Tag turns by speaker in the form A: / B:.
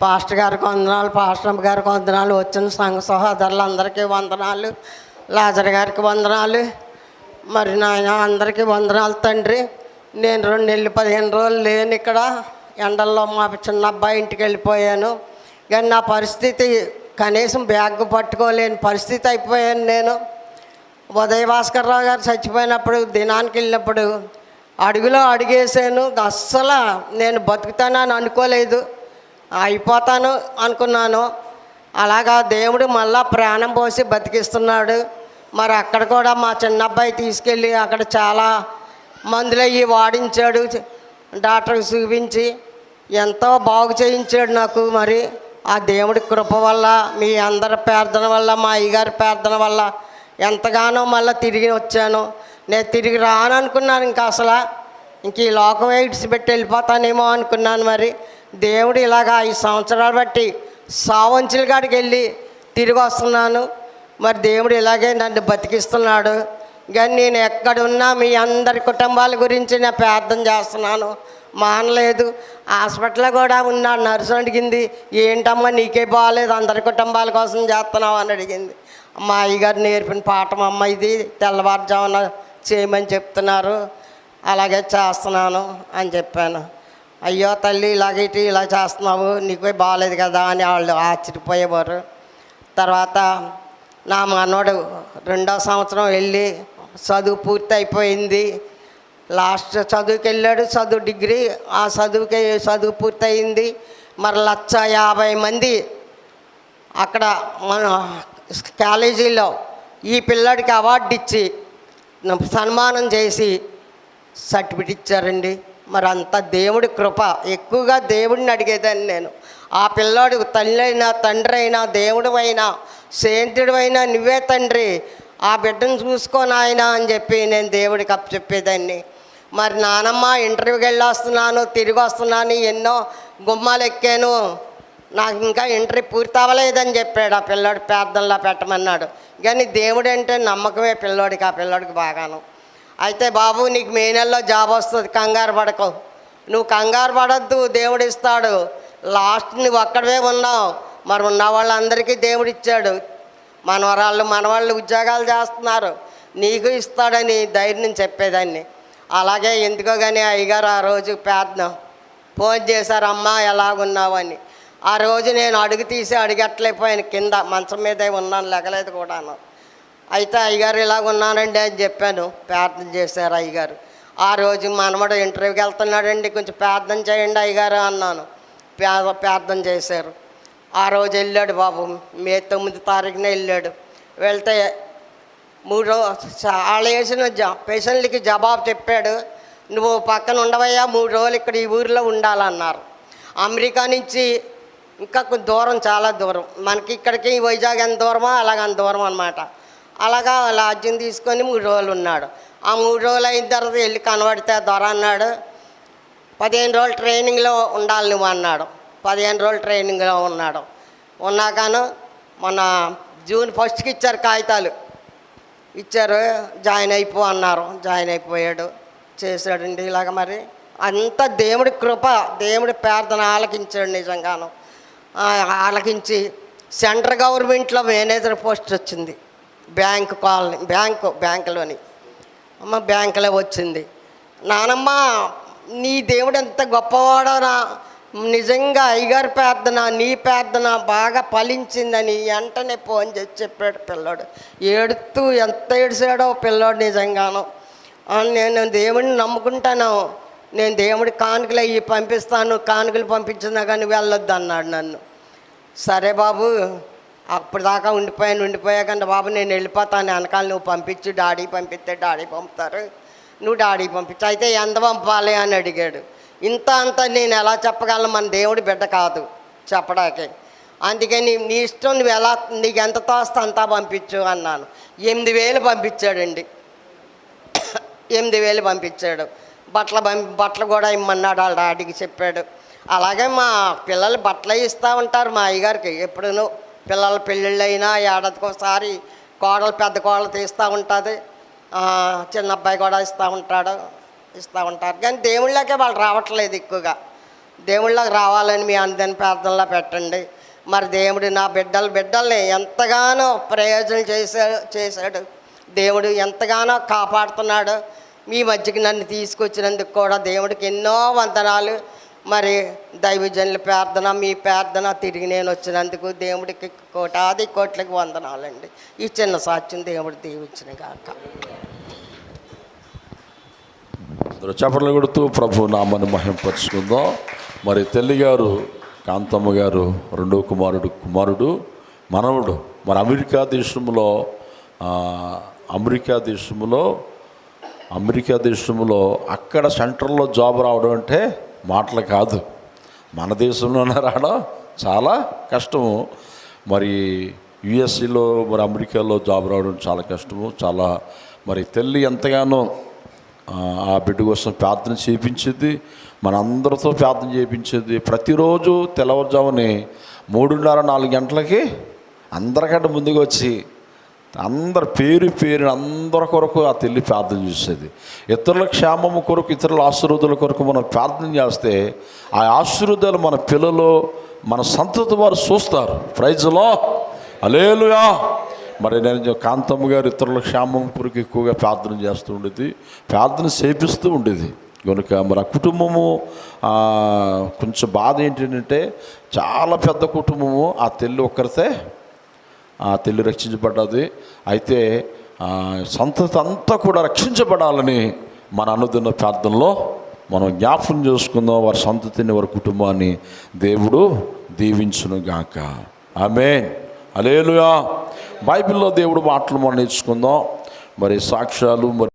A: Pastor గారికి వందనాలు pastor గారికి వందనాలు వచ్చిన సంఘ సహోదరులందరికీ వందనాలు లాజర్ గారికి వందనాలు మరి నాయన అందరికీ వందనాలు తండ్రి. నేను రెండు నెలలు పదిహేను రోజులు లేను ఇక్కడ ఎండల్లో మా చిన్న అబ్బాయి ఇంటికి వెళ్ళిపోయాను. కానీ నా పరిస్థితి కనీసం బ్యాగ్ పట్టుకోలేని పరిస్థితి అయిపోయాను నేను. ఉదయ భాస్కర్రావు గారు చచ్చిపోయినప్పుడు దినానికి వెళ్ళినప్పుడు అడుగులో అడిగేసాను అస్సలు నేను బతుకుతానని అనుకోలేదు. అయిపోతాను అనుకున్నాను. అలాగా దేవుడు మళ్ళా ప్రాణం పోసి బతికిస్తున్నాడు. మరి అక్కడ కూడా మా చిన్న అబ్బాయి తీసుకెళ్ళి అక్కడ చాలా మందులు అయ్యి వాడించాడు. డాక్టర్కి చూపించి ఎంతో బాగు చేయించాడు నాకు మరి. ఆ దేవుడి కృప వల్ల మీ అందరి ప్రార్థన వల్ల మా అయ్యగారి ప్రార్థన వల్ల ఎంతగానో మళ్ళీ తిరిగి వచ్చాను. నేను తిరిగి రాను అనుకున్నాను ఇంకా అసలు. ఇంక ఈ లోకం ఇడిచిపెట్టి వెళ్ళిపోతానేమో అనుకున్నాను మరి. దేవుడు ఇలాగా ఐదు సంవత్సరాలు బట్టి సావంచుల కాడికి వెళ్ళి తిరిగి వస్తున్నాను. మరి దేవుడు ఇలాగే నన్ను బతికిస్తున్నాడు. కానీ నేను ఎక్కడున్నా మీ అందరి కుటుంబాల గురించి నేను ప్రార్థన చేస్తున్నాను. మానలేదు. హాస్పిటల్లో కూడా ఉన్నాడు నర్సు అడిగింది ఏంటమ్మా నీకే బాగాలేదు అందరి కుటుంబాల కోసం చేస్తున్నావు? అని అడిగింది. మా అయ్యగారు నేర్పిన పాఠం అమ్మ ఇది తెల్లవారుజామున చేయమని చెప్తున్నారు. అలాగే చేస్తున్నాను అని చెప్పాను. అయ్యో తల్లి ఇలాగైతే ఇలా చేస్తున్నావు నీకు బాగాలేదు కదా అని వాళ్ళు ఆశ్చర్యపోయేవారు. తర్వాత నా మనోడు రెండో సంవత్సరం వెళ్ళి చదువు పూర్తి అయిపోయింది. లాస్ట్ చదువుకి వెళ్ళాడు చదువు డిగ్రీ ఆ చదువుకి చదువు పూర్తయింది మరి లక్ష యాభై మంది అక్కడ మన కాలేజీలో ఈ పిల్లాడికి అవార్డు ఇచ్చి సన్మానం చేసి సర్టిఫికెట్ ఇచ్చారండి. మరి అంత దేవుడి కృప. ఎక్కువగా దేవుడిని అడిగేదాన్ని నేను. ఆ పిల్లోడు తల్లి అయినా తండ్రి అయినా దేవుడు అయినా సేంతుడు అయినా నువ్వే తండ్రి. ఆ బిడ్డను చూసుకో ఆయన అని చెప్పి నేను దేవుడికి అప్పు చెప్పేదాన్ని. మరి నానమ్మ ఇంటర్వ్యూకి వెళ్ళొస్తున్నాను తిరిగి వస్తున్నాను ఎన్నో గుమ్మాలు ఎక్కాను. నాకు ఇంకా ఇంటర్వ్యూ పూర్తి అవ్వలేదని చెప్పాడు. ఆ పిల్లోడు ప్రార్థనలో పెట్టమన్నాడు. కానీ దేవుడు అంటే నమ్మకమే పిల్లోడికి ఆ పిల్లోడికి బాగాను. అయితే బాబు నీకు మే నెలలో జాబ్ వస్తుంది కంగారు పడకు. నువ్వు కంగారు పడద్దు దేవుడు ఇస్తాడు. లాస్ట్ నువ్వు అక్కడవే ఉన్నావు. మరి ఉన్న వాళ్ళందరికీ దేవుడు ఇచ్చాడు. మనవరాళ్ళు మనవాళ్ళు ఉద్యోగాలు చేస్తున్నారు. నీకు ఇస్తాడని ధైర్యం చెప్పేదాన్ని. అలాగే ఎందుకో కానీ అయ్యగారు ఆ రోజు ప్రార్థన. ఫోన్ చేశారు అమ్మా ఎలాగున్నావు? అని. ఆ రోజు నేను అడుగు తీసి అడిగట్లేకపోయాను కింద మంచం మీదే ఉన్నాను లెగలేదు కూడాను. అయితే అయ్యగారు ఇలాగున్నానండి అని చెప్పాను. ప్రార్థన చేశారు అయ్యగారు. ఆ రోజు మనమడు ఇంటర్వ్యూకి వెళ్తున్నాడండి కొంచెం ప్రార్థన చేయండి అయ్యగారు అన్నాను. ప్రార్థన చేశారు. ఆ రోజు వెళ్ళాడు బాబు మే తొమ్మిది తారీఖున వెళ్ళాడు. వెళ్తే మూడు రోజు వాళ్ళు వేసిన జ పేషెంట్లకి జవాబు చెప్పాడు నువ్వు పక్కన ఉండవయ్యా మూడు రోజులు ఇక్కడ ఈ ఊరిలో ఉండాలన్నారు. అమెరికా నుంచి ఇంకా కొంచెం దూరం చాలా దూరం. మనకి ఇక్కడికి వైజాగ్ ఎంత దూరమో అలాగ అంత దూరం అనమాట అలాగా లాడ్జిని తీసుకొని మూడు రోజులు ఉన్నాడు. ఆ మూడు రోజులు అయిన తర్వాత వెళ్ళి కనబడితే దొర అన్నాడు పదిహేను రోజులు ట్రైనింగ్లో ఉండాలి నువ్వు అన్నాడు. పదిహేను రోజులు ట్రైనింగ్లో ఉన్నాడు. ఉన్నాగాను మన జూన్ ఫస్ట్కి ఇచ్చారు కాగితాలు. ఇచ్చారు జాయిన్ అయిపో అన్నారు. జాయిన్ అయిపోయాడు. చేశాడండి ఇలాగ మరి. అంత దేవుడి కృప దేవుడి ప్రార్థన ఆలకించాడు నిజంగాను. ఆలకించి సెంట్రల్ గవర్నమెంట్లో మేనేజర్ పోస్ట్ వచ్చింది. బ్యాంక్ కాలనీ బ్యాంకు బ్యాంకులోని. అమ్మ బ్యాంకులో వచ్చింది. నానమ్మ నీ దేవుడు ఎంత గొప్పవాడోనా నిజంగా అయ్యగారి ప్రార్థన నీ ప్రార్థన బాగా ఫలించిందని వెంటనే ఫోన్ చేసి చెప్పాడు పిల్లోడు. ఏడుతూ ఎంత ఏడిసాడో పిల్లోడు నిజంగాను. నేను దేవుడిని నమ్ముకుంటాను. నేను దేవుడి కానుకలు అయ్యి పంపిస్తాను. కానుకలు పంపించినా కానీ వెళ్ళొద్దు అన్నాడు నన్ను. సరే బాబు అప్పటిదాకా ఉండిపోయాను ఉండిపోయాకంటే బాబు నేను వెళ్ళిపోతాను వెనకాల నువ్వు పంపించు డాడీ పంపిస్తే డాడీ పంపుతారు. నువ్వు డాడీ పంపించు. అయితే ఎంత పంపాలి అని అడిగాడు. ఇంత అంత నేను ఎలా చెప్పగలను? మన దేవుడి బిడ్డ కాదు చెప్పడానికి. అందుకని నీ ఇష్టం నువ్వు ఎలా నీకు ఎంత తోస్తే అంతా పంపించు అన్నాను. ఎనిమిది వేలు పంపించాడండి. ఎనిమిది వేలు పంపించాడు. బట్టలు పంపి బట్టలు కూడా ఇమ్మన్నాడు వాళ్ళ డాడీకి చెప్పాడు. అలాగే మా పిల్లలు బట్టలు ఇస్తూ ఉంటారు మా అయ్యగారికి ఎప్పుడూ పిల్లల పెళ్ళిళ్ళైనా ఏడాదికి ఒకసారి కోడలు పెద్ద కోడలు తీస్తూ ఉంటుంది. చిన్న అబ్బాయి కూడా ఇస్తూ ఉంటాడు ఇస్తూ ఉంటారు. కానీ దేవుళ్ళకే వాళ్ళు రావట్లేదు ఎక్కువగా. దేవుళ్ళకి రావాలని మీ అందరిని ప్రార్థనలో పెట్టండి. మరి దేవుడు నా బిడ్డలు బిడ్డల్ని ఎంతగానో ప్రయోజనం చేశాడు చేశాడు. దేవుడు ఎంతగానో కాపాడుతున్నాడు. మీ మధ్యకి నన్ను తీసుకొచ్చినందుకు కూడా దేవుడికి ఎన్నో వందనాలు. మరి దైవజనుల ప్రార్థన మీ ప్రార్థన తిరిగి నేను వచ్చినందుకు దేవుడికి కోటాది కోట్లకి వందనాలండి. ఈ చిన్న సాక్ష్యం దేవుడు దీవించిన కాక
B: అందరూ కొడుతూ ప్రభు నామని మహింపరుచుకుందాం. మరి తల్లి గారు కాంతమ్మ గారు రెండో కుమారుడు కుమారుడు మనవుడు. మరి అమెరికా దేశంలో అమెరికా దేశంలో అమెరికా దేశంలో అక్కడ సెంటర్లో జాబ్ రావడం అంటే మాటలు కాదు. మన దేశంలోనే రావడం చాలా కష్టము. మరి యుఎస్సిలో మరి అమెరికాలో జాబ్ రావడం చాలా కష్టము. చాలా మరి తల్లి ఎంతగానో ఆ, బిడ్డ కోసం ప్రార్థన చేయించేది మన అందరితో ప్రార్థన చేయించేది ప్రతిరోజు తెల్లవారుజాముని మూడున్నర నాలుగు గంటలకి అందరికంటే ముందుకు వచ్చి అందరి పేరు పేరు అందరి కొరకు ఆ తల్లి ప్రార్థన చేసేది. ఇతరుల క్షేమము కొరకు ఇతరుల ఆశీర్వాదాల కొరకు మనం ప్రార్థన చేస్తే ఆ ఆశీర్వాదాలు మన పిల్లలు మన సంతతి వారు చూస్తారు. ప్రైజ్లో అలేలుయా మరి నేను కాంతమ్మ గారు ఇతరుల క్షేమం కొరకు ఎక్కువగా ప్రార్థన చేస్తూ ఉండేది. ప్రార్థన చేపిస్తూ ఉండేది. కనుక మరి ఆ కుటుంబము కొంచెం బాధ ఏంటంటే చాలా పెద్ద కుటుంబము ఆ తెల్లి ఒక్కరితే ఆ తెల్లి రక్షించబడ్డది. అయితే సంతతి అంతా కూడా రక్షించబడాలని మన అనుదిన ప్రార్థనలో మనం జ్ఞాపకం చేసుకుందాం. వారి సంతతిని వారి కుటుంబాన్ని దేవుడు దీవించును గాక ఆమె అలేలుయా బైబిల్లో దేవుడు మాటలు మనం నేర్చుకుందాం. మరి సాక్ష్యాలు మరి